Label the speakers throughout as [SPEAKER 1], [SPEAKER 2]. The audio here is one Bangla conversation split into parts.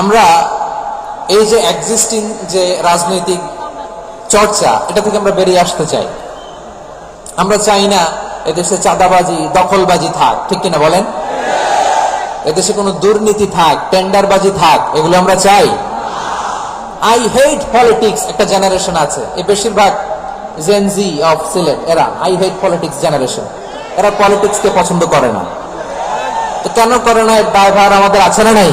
[SPEAKER 1] আমরা এই যে এক্সিস্টিং যে রাজনৈতিক চর্চা, এটা থেকে আমরা বেরিয়ে আসতে চাই। আমরা চাই না এদেশে চাঁদাবাজি, দখলবাজি থাক, ঠিক কিনা বলেন? এদেশে কোনো দুর্নীতি থাক, টেন্ডারবাজি থাক, এগুলো আমরা চাই। আই হেট পলিটিক্স একটা জেনারেশন আছে। এ বেশিরভাগ জেনজি অফ সিলেট এরা আই হেট পলিটিক্স জেনারেশন এরা পলিটিক্সকে পছন্দ করে না। তো কেন করে না এর আমাদের আছে না নাই?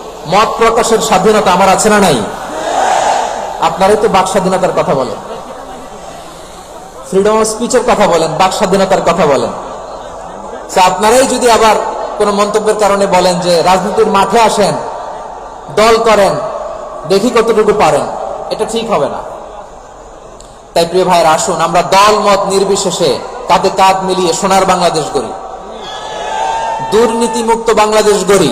[SPEAKER 1] মত প্রকাশের স্বাধীনতা আমার আছে না নাই? আপনারাই তো বাক স্বাধীনতার কথা বলেন। ফ্রিডম অফ স্পিচের কথা বলেন, বাক স্বাধীনতার কথা বলেন। আপনারাই যদি আবার কোন মন্তব্যের কারণে বলেন যে রাজনীতির মাঠে আসেন, দল করেন, দেখি কতটুকু পারেন, এটা ঠিক হবে না। তাই প্রিয় ভাইয়ের, আসুন, আমরা দল, মত নির্বিশেষে কাঁধে কাঁধ মিলিয়ে সোনার বাংলাদেশ গড়ি। দুর্নীতি মুক্ত বাংলাদেশ গড়ি।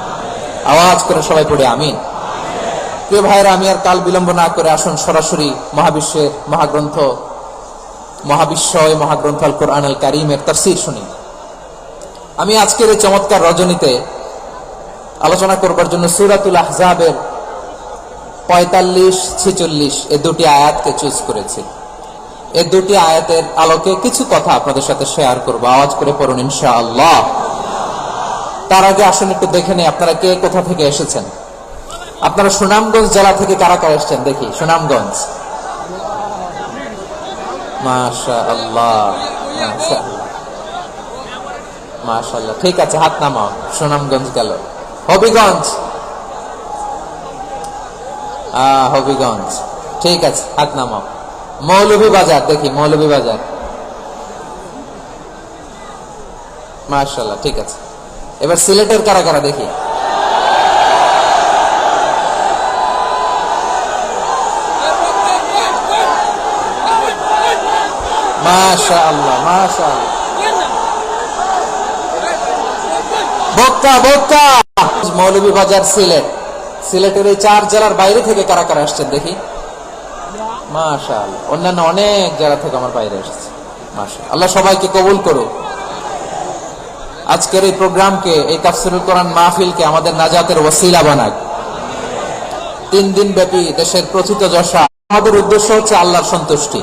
[SPEAKER 1] আওয়াজ করে সবাই পড়ে আমিন। প্রিয় ভাইরা, আমি আর কাল বিলম্ব না করে আসুন সরাসরি মহাবিশ্বের মহাগ্রন্থ, মহাবিশ্বয় মহাগ্রন্থ আল কোরআন আল কারিমের তাফসীর শুনি। আমি আজকের এই চমৎকার রজনীতে আলোচনা করবার জন্য সুরাতুল আহজাবের পঁয়তাল্লিশ ছিচল্লিশ এ দুটি আয়াতকে চুজ করেছি। এ দুটি আয়াতের আলোকে কিছু কথা আপনাদের সাথে শেয়ার করব। আওয়াজ করে পড়ুন ইনশা আল্লাহ তার আগে আসুন একটু দেখে নেই আপনারা কে কোথা থেকে এসেছেন। আপনারা সুনামগঞ্জ জেলা থেকে কারা কারা এসেছেন? দেখি, সুনামগঞ্জ। মাশাল্লাহ ঠিক আছে, হাত নামাও, সুনামগঞ্জ গেল। হবিগঞ্জ। হবিগঞ্জ। ঠিক আছে, হাত নামাও। মৌলভী বাজার, দেখি, মৌলভী বাজার। মাশাল্লাহ ঠিক আছে। এবার সিলেটের কারা কারা দেখি? মাশা আল্লাহ মাশা আল্লাহ বক্তা বক্তা মৌলভী বাজার সিলেট। সিলেটের এই চার জেলার বাইরে থেকে কারা কারা আসছেন দেখি? মাশা আল্লাহ অন্যান্য অনেক জেলা থেকে আমার বাইরে এসেছে। মাশা আল্লাহ সবাইকে কবুল করুক। আজকের এই প্রোগ্রামকে, এই তাফসিরুল কোরআন মাহফিলকে আমাদের নাজাতের ওসিলা বানাক তিন দিন ব্যাপী দেশের প্রথিত যশা। আমাদের উদ্দেশ্য হচ্ছে আল্লাহর সন্তুষ্টি।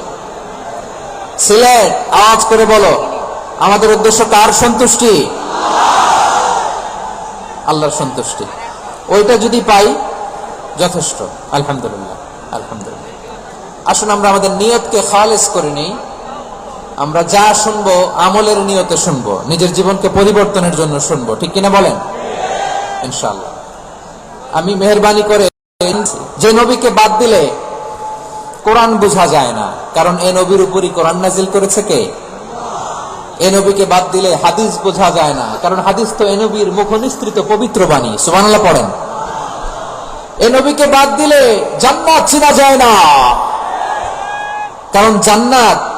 [SPEAKER 1] সিলেট, আওয়াজ করে বলো, আমাদের উদ্দেশ্য কার সন্তুষ্টি? আল্লাহর সন্তুষ্টি। ওইটা যদি পাই, যথেষ্ট। আলহামদুলিল্লাহ আলহামদুলিল্লাহ। আসুন আমরা আমাদের নিয়তকে খালেজ করে নিই। আমরা যা শুনব, আমলের নিয়তে শুনব, নিজের জীবনকে পরিবর্তনের জন্য শুনব। ঠিক কিনা বলেন? ইনশাল্লাহ আমি মেহরবানি করে যে নবীকে বাদ দিলে কোরআন বোঝা যায় না। কারণ এ নবীর উপরই কোরআন নাজিল করেছে কে? এ নবীকে বাদ দিলে হাদিস বোঝা যায় না। কারণ হাদিস তো এ নবীর মুখনিস্তৃত পবিত্র বাণী। সুবহানাল্লাহ পড়েন। এ নবীকে বাদ দিলে জান্নাত চিনা যায় না। কারণ জান্নাত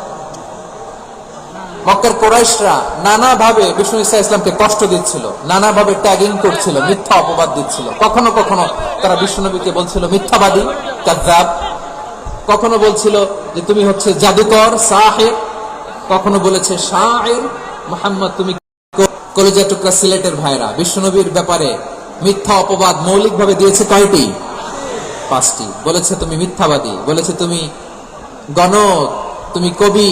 [SPEAKER 1] মক্কার কোরাইশরা নানাভাবে বিষ্ণু ইসা ইসলামকে কষ্ট দিচ্ছিল, নানাভাবে ট্যাগিং করছিল, মিথ্যা অপবাদ দিচ্ছিল। কখনো কখনো তারা বিষ্ণুনবীকে বলছিল, মিথ্যাবাদী কাজাব কখনো বলছিল যে, তুমি হচ্ছে জাদুকর, সাহেব। কখনো বলেছে শাহের মোহাম্মদ, তুমি কলেজা টুকরা সিলেটের ভাইরা। বিষ্ণুনবীর ব্যাপারে মিথ্যা অপবাদ মৌলিকভাবে দিয়েছে কয়টি? পাঁচটি। বলেছে, তুমি মিথ্যাবাদী। বলেছে, তুমি গণক, তুমি কবি।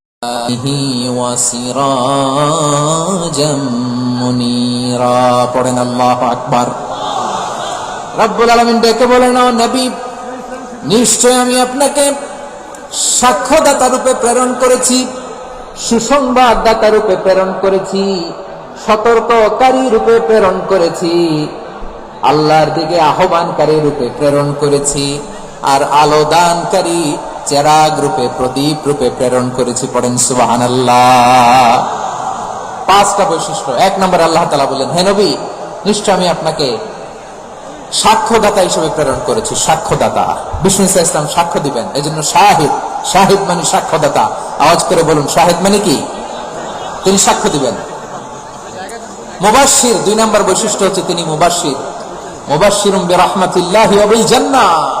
[SPEAKER 1] নিশ্চয় আমি আপনাকে সাক্ষ্যদাতা রূপে প্রেরণ করেছি সুসংবাদ দাতা রূপে প্রেরণ করেছি, সতর্ককারী রূপে প্রেরণ করেছি, আল্লাহর দিকে আহ্বানকারী রূপে প্রেরণ করেছি, আর আলো দানকারী চেরাগ রূপে প্রদীপ রূপে প্রেরণ করেছি, পড়েন সুবাহান পাঁচটা বৈশিষ্ট্য। এক নম্বর, আল্লাহ তালা বললেন, হে নবী, নিশ্চয় আমি আপনাকে সাক্ষ্যদাতা হিসেবে প্রেরণ করেছি, সাক্ষ্যদাতা। বিষ্ণু ইসলাম সাক্ষ্য দিবেন এই জন্য শাহিদ। শাহিদ মানে সাক্ষ্যদাতা। আওয়াজ করে বলুন, শাহিদ মানে কি? তিনি সাক্ষ্য দিবেন। মুবাশির দুই নম্বর বৈশিষ্ট্য হচ্ছে তিনি মুবাশির মুবাশিরুম বিরহমাতিল্লাহি ওয়া জান্নাহ।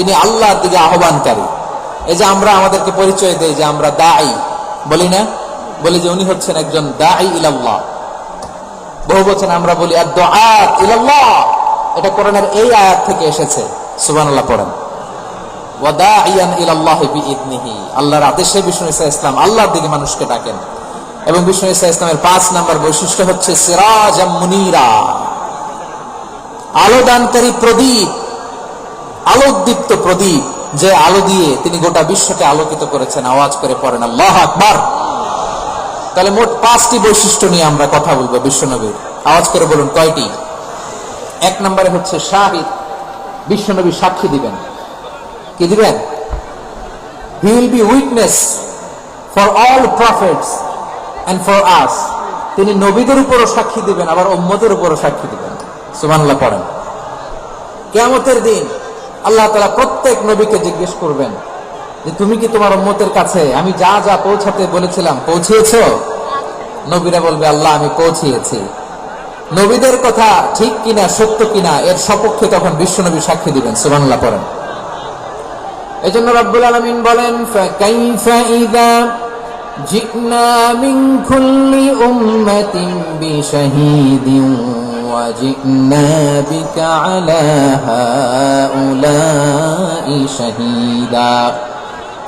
[SPEAKER 1] তিনি আল্লাহর দিকে আহ্বানকারী। এই যে আমরা আমাদেরকে পরিচয় দেই যে আমরা দায়ী বলি না? বলি যে উনি হচ্ছেন একজন দায়ী ইলাল্লাহ। বহু বচন আমরা বলি ইলাল্লাহ। এটা কোরআনের এই আয়াত থেকে এসেছে। বিইذনিহি আল্লাহর আদেশে বিষ্ণু ইসা ইসলাম আল্লাহর দিকে মানুষকে ডাকেন। এবং বিষ্ণু ইসা ইসলামের পাঁচ নাম্বার বৈশিষ্ট্য হচ্ছে সিরাজাম মুনিরা। আলোদানকারী প্রদীপ আলোকদীপ্ত প্রদীপ, যে আলো দিয়ে তিনি গোটা বিশ্বকে আলোকিত করেছেন, আওয়াজ করে পড়েন, আল্লাহ আকবার। তাহলে মোট পাঁচটি বৈশিষ্ট্য নিয়ে আমরা কথা বলব বিশ্বনবীর। আওয়াজ করে বলুন, কয়টি? এক নম্বরে হচ্ছে শাহিদ, বিশ্বনবী সাক্ষী দিবেন। কি দিবেন? He will be witness for all prophets and for us তিনি নবীদের উপরও সাক্ষী দিবেন, আবার উম্মদের উপরও সাক্ষী দিবেন। সুবহানাল্লাহ, পড়েন। কেয়ামতের দিন আল্লাহ তালা প্রত্যেক নবীকে জিজ্ঞেস করবেন যে তুমি কি তোমার উম্মতের কাছে, আমি যা যা পৌঁছাতে বলেছিলাম পৌঁছিয়েছ? নবীরা বলবে, আল্লাহ, আমি পৌঁছিয়েছি। নবীদের কথা ঠিক কিনা, সত্য কিনা, এর সপক্ষে তখন বিশ্বনবী সাক্ষী দিবেন, সুবহানাল্লাহ, পড়েন। এই জন্য রব্বুল আলমিন বলেন বিশাহিদিন ওয়াজিনা বিকা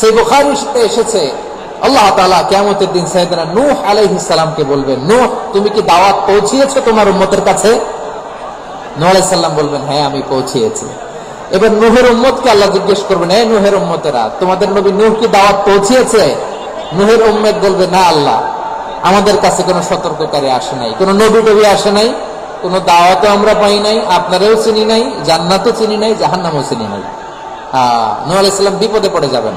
[SPEAKER 1] সেই বোখারিতে এসেছে। আল্লাহ তাআলা কিয়ামতের দিন সাইয়েদনা নূহ আলাইহিস সালামকে বলবেন, নূহ, তুমি কি দাওয়াত পৌঁছিয়েছো তোমার উম্মতের কাছে? নূহ আলাইহিস সালাম বলবেন হ্যাঁ আমি পৌঁছিয়েছি। এবার নূহের উম্মতকে আল্লাহ জিজ্ঞেস করবেন হ্যাঁ নূহের উম্মতেরা, তোমাদের নবী নূহ কি দাওয়াত পৌঁছিয়েছে? নূহের উম্মত বলবে, না আল্লাহ, আমাদের কাছে কোনো সতর্ককারী আসে নাই, কোনো নবী টবি আসে নাই, কোনো দাওয়াতও আমরা পাই নাই, আপনারাও চিনি নাই, জান্নাতও চিনি নাই, জাহান্নামও চিনি নাই। আহ, নূহ আলাইহিস সালাম বিপদে পড়ে যাবেন।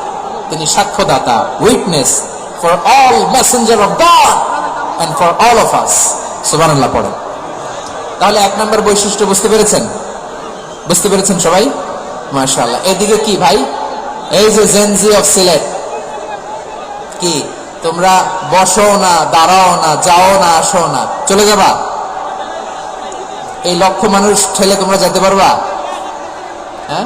[SPEAKER 1] তিনি সাক্ষ্যদাতা witness for all messenger of God and for all of us সুবহানাল্লাহ, পড়েন। তাহলে এক নম্বর বৈশিষ্ট্য বুঝতে পেরেছেন? বুঝতে পেরেছেন সবাই? মাশাআল্লাহ। এদিকে কি ভাই? এই যে জেনজি অফ সিলেট কি? তোমরা বসো না, দাঁড়াও না, যাও না, আসো না। চলে যাবা? এই লক্ষ মানুষ ঠেলে তোমরা যেতে পারবা? হ্যাঁ?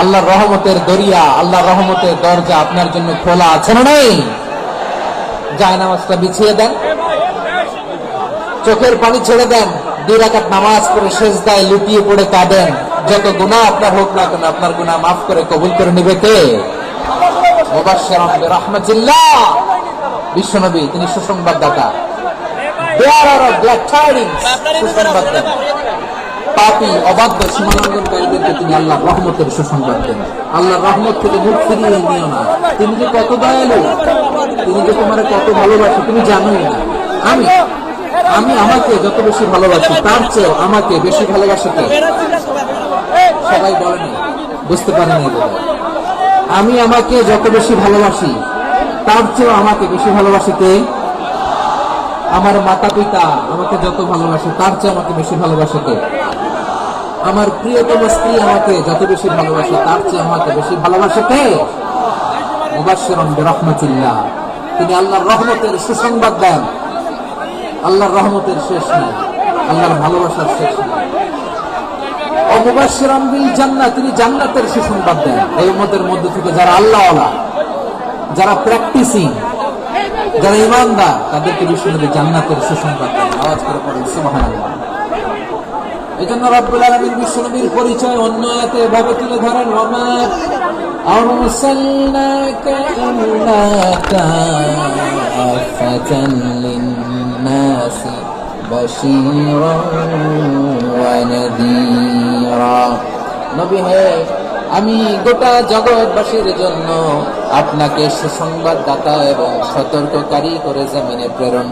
[SPEAKER 1] আল্লাহর রহমতের দরিয়া আল্লাহর রহমতের দরজা আপনার জন্য খোলা আছে না নেই? যায় নামাজটা বিছিয়ে দেন। চোখের পানি ছেড়ে দেন। দুই রাকাত নামাজ পড়ে শেষ দায় লুটিয়ে পড়ে কাঁদেন। যত গুণা আপনার হোক না কেন আপনার গুণা মাফ করে কবুল করে নিবে কে? মুবাশশিরান বিরাহমাতিল্লাহ বিশ্বনবী তিনি সুসংবাদদাতা। টাইডিংস সুসংবাদ দেন পাপী, অবাধ্য সীমালঙ্ঘনকারীদেরকে তিনি আল্লাহ রহমতের সুসংবাদ দেন। আল্লাহ রহমত থেকে মুখ ফিরিয়ে নিও না। তিনি যে কত দয়ালু তিনি যে তোমার কত ভালোবাসে, তুমি জানোই না। আমি আমি আমাকে যত বেশি ভালোবাসি, তার চেয়েও আমাকে বেশি ভালোবাসে কে? সবাই বলেনি বুঝতে পারেনি আমি আমাকে যত বেশি ভালোবাসি, তার চেয়েও আমাকে বেশি ভালোবাসে কে? আমার মাতা পিতা আমাকে যত ভালোবাসে, তার চেয়ে আমাকে বেশি ভালোবাসে কে? আমার প্রিয়তম স্ত্রী আমাকে যত বেশি ভালোবাসে, তার চেয়ে আমাকে বেশি ভালোবাসে কে? মুবাশশিরান বিরাহমাতিল্লাহ। তিনি আল্লাহর রহমতের সুসংবাদ দেন। আল্লাহর রহমতের শেষ নেই। আল্লাহর ভালোবাসার শেষ নেই। অমুবাশিরাম বিল জান্নাত তিনি জান্নাতের সুসংবাদ দেন। এই মধ্যে থেকে যারা আল্লাহওয়ালা, যারা প্র্যাকটিসিং যারা ইমানদার তাদেরকে বিশ্বনবী জান্নাতের সুসংবাদ দেন আওয়াজ করে পড়েন সুবহানাল্লাহ এই জন্য রব্বুল আলমীর বিশ্বনবীর পরিচয় অন্য আয়াতে এভাবে তুলে ধরেন ওমা أرسلناك إلا كافة للناس بشيرا ونذيرا নবী হে আমি গোটা জগৎবাসীর জন্য আপনাকে সুসংবাদদাতা এবং সতর্ককারী করে জমিনে প্রেরণ